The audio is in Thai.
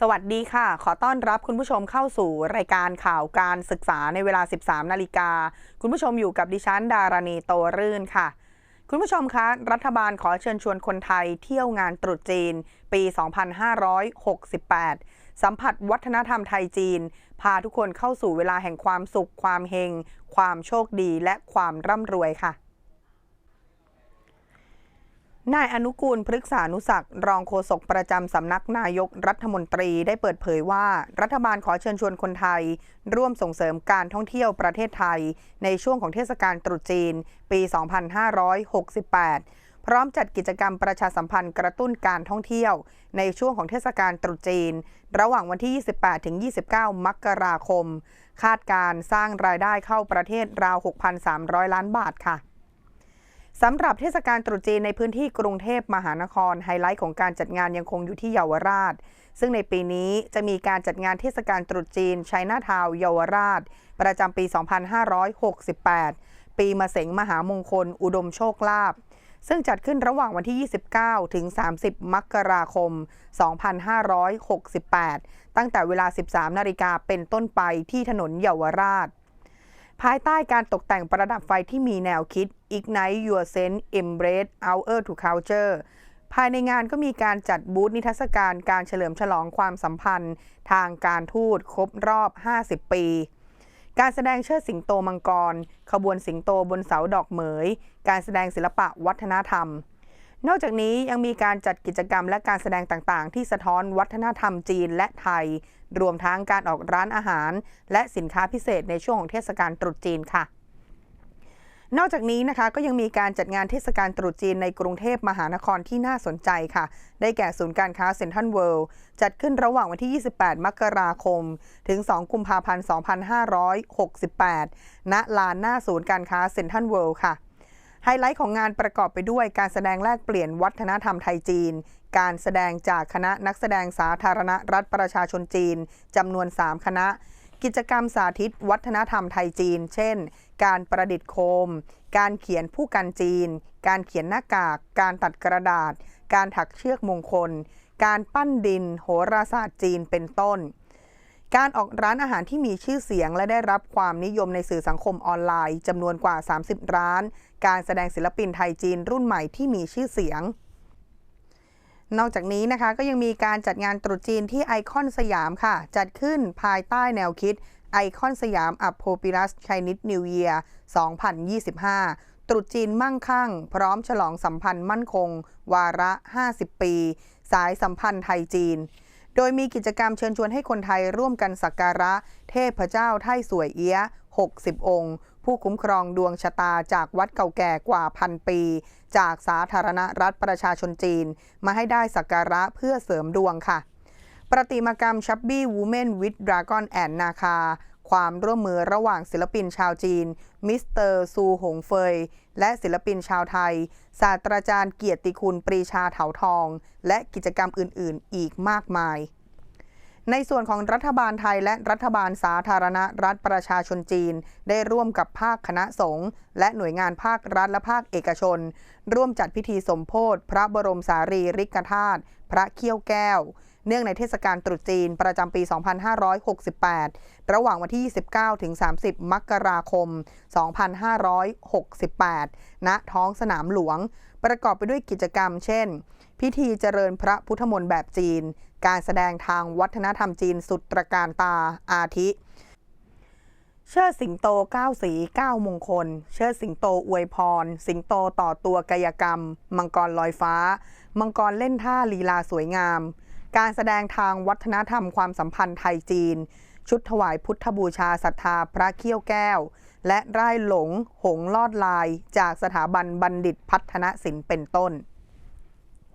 สวัสดีค่ะ ขอต้อนรับคุณผู้ชมเข้าสู่รายการข่าวการศึกษาในเวลา 13 นาฬิกา คุณผู้ชมอยู่กับดิฉันดารณีโตรื่นค่ะ คุณผู้ชมคะ รัฐบาลขอเชิญชวนคนไทยเที่ยวงานตรุษจีน ปี 2568 สัมผัสวัฒนธรรมไทยจีน พาทุกคนเข้าสู่เวลาแห่งความสุข ความเฮง ความโชคดี และความร่ำรวยค่ะ นายอนุกูลพฤกษานุศักรองโฆษกประจำสำนักนายกรัฐมนตรีได้เปิดเผยว่า รัฐบาลขอเชิญชวนคนไทย ร่วมส่งเสริมการท่องเที่ยวประเทศไทย ในช่วงของเทศกาลตรุษจีน ปี 2568 พร้อมจัดกิจกรรมประชาสัมพันธ์กระตุ้นการท่องเที่ยว ในช่วงของเทศกาลตรุษจีน ระหว่างวันที่ 28 ถึง 29 มกราคม คาดการสร้างรายได้เข้าประเทศราว 6,300 ล้านบาทค่ะ สำหรับเทศกาลตรุษจีนในพื้นที่กรุงเทพมหานคร ไฮไลท์ของการจัดงานยังคงอยู่ที่เยาวราช ซึ่งในปีนี้จะมีการจัดงานเทศกาลตรุษจีนชัยนาทาวน์เยาวราช ประจำปี 2568 ปีมะเสงมหามงคล อุดมโชคลาภซึ่งจัดขึ้นระหว่างวันที่ 29 ถึง 30 มกราคม 2568 ตั้งแต่เวลา 13 นาฬิกาเป็นต้นไปที่ถนนเยาวราช ภายใต้การตกแต่งประดับไฟที่มีแนวคิด Ignite Your Sense Embrace Our to Culture ภายในงานก็มีการจัดบูธนิทรรศการการเฉลิมฉลองความสัมพันธ์ ทางการทูตครบรอบ 50 ปี การแสดงเชิดสิงโตมังกร ขบวนสิงโตบนเสาดอกเหมย การแสดงศิลปะวัฒนธรรม นอกจากนี้ยังมีการจัดกิจกรรมและการแสดงต่างๆ ที่สะท้อนวัฒนธรรมจีนและไทย รวมทั้งการออกร้านอาหาร และสินค้าพิเศษในช่วงของเทศกาลตรุษจีนค่ะ นอกจากนี้นะคะก็ยังมีการจัดงานเทศกาลตรุษจีนในกรุงเทพมหานครที่น่าสนใจค่ะ ได้แก่ศูนย์การค้าเซ็นทรัลเวิลด์จัดขึ้นระหว่างวันที่ 28 มกราคม ถึง 2 กุมภาพันธ์ 2568 ณ ลานหน้าศูนย์การค้าเซ็นทรัลเวิลด์ค่ะ ไฮไลท์ของงานประกอบไปด้วยการแสดงแลกเปลี่ยนวัฒนธรรมไทยจีน การแสดงจากคณะนักแสดงสาธารณรัฐประชาชนจีนจำนวน 3 คณะ กิจกรรมสาธิต วัฒนธรรมไทยจีน เช่น การประดิษฐ์โคม การเขียนผู้กันจีน การเขียนหน้ากาก การตัดกระดาษ การถักเชือกมงคล การปั้นดิน โหราศาสตร์จีนเป็นต้น การออกร้านอาหารที่มีชื่อเสียง และได้รับความนิยมในสื่อสังคมออนไลน์จำนวนกว่า 30 ร้าน การแสดงศิลปินไทยจีนรุ่นใหม่ที่มีชื่อเสียงนอกจากนี้นะคะก็ยังมีการจัดงานตรุษจีนที่ไอคอนสยามค่ะ จัดขึ้นภายใต้แนวคิดไอคอนสยามอัพโพปิลัสไชนิดนิวเยียร์2025 ตรุษจีนมั่งคั่ง พร้อมฉลองสัมพันธ์มั่นคง วาระ 50 ปี สายสัมพันธ์ไทยจีน โดยมีกิจกรรมเชิญชวนให้คนไทยร่วมกันสักการะ เทพเจ้าไท่สวยเอี้ย 60 องค์ ผู้คุ้มครองดวงชะตาจากวัดเก่าแก่กว่าพันปี จากสาธารณรัฐประชาชนจีน มาให้ได้สักการะเพื่อเสริมดวงค่ะ ประติมากรรมชับบี้วูเมนวิดดราก้อนแอนนาคา ความร่วมมือระหว่างศิลปินชาวจีน มิสเตอร์ซูหงเฟย และศิลปินชาวไทย ศาสตราจารย์เกียรติคุณปรีชาเถาทอง และกิจกรรมอื่น ๆ อีกมากมาย ในส่วนของรัฐบาลไทยและรัฐบาลสาธารณรัฐประชาชนจีน ได้ร่วมกับภาคคณะสงฆ์และหน่วยงานภาครัฐและภาคเอกชน ร่วมจัดพิธีสมโพธิพระบรมสารีริกธาตุพระเขี้ยวแก้ว เนื่องในเทศกาลตรุษจีนประจำปี 2568 ระหว่างวันที่ 29 ถึง 30 มกราคม 2568 ณ ท้องสนามหลวง ประกอบไปด้วยกิจกรรม เช่น พิธีเจริญพระพุทธมนต์แบบจีน การแสดงทางวัฒนธรรมจีนสุดตระการตาอาทิ เชิดสิงโต 9 สี 9 มงคล เชิดสิงโตอวยพร สิงโตต่อตัวกายกรรม มังกรลอยฟ้า มังกรเล่นท่าลีลาสวยงาม การแสดงทางวัฒนธรรมความสัมพันธ์ไทยจีน ชุดถวายพุทธบูชาศรัทธาพระเขี้ยวแก้ว และไร่หลง หงลอดลาย จากสถาบันบัณฑิตพัฒนศิลป์เป็นต้น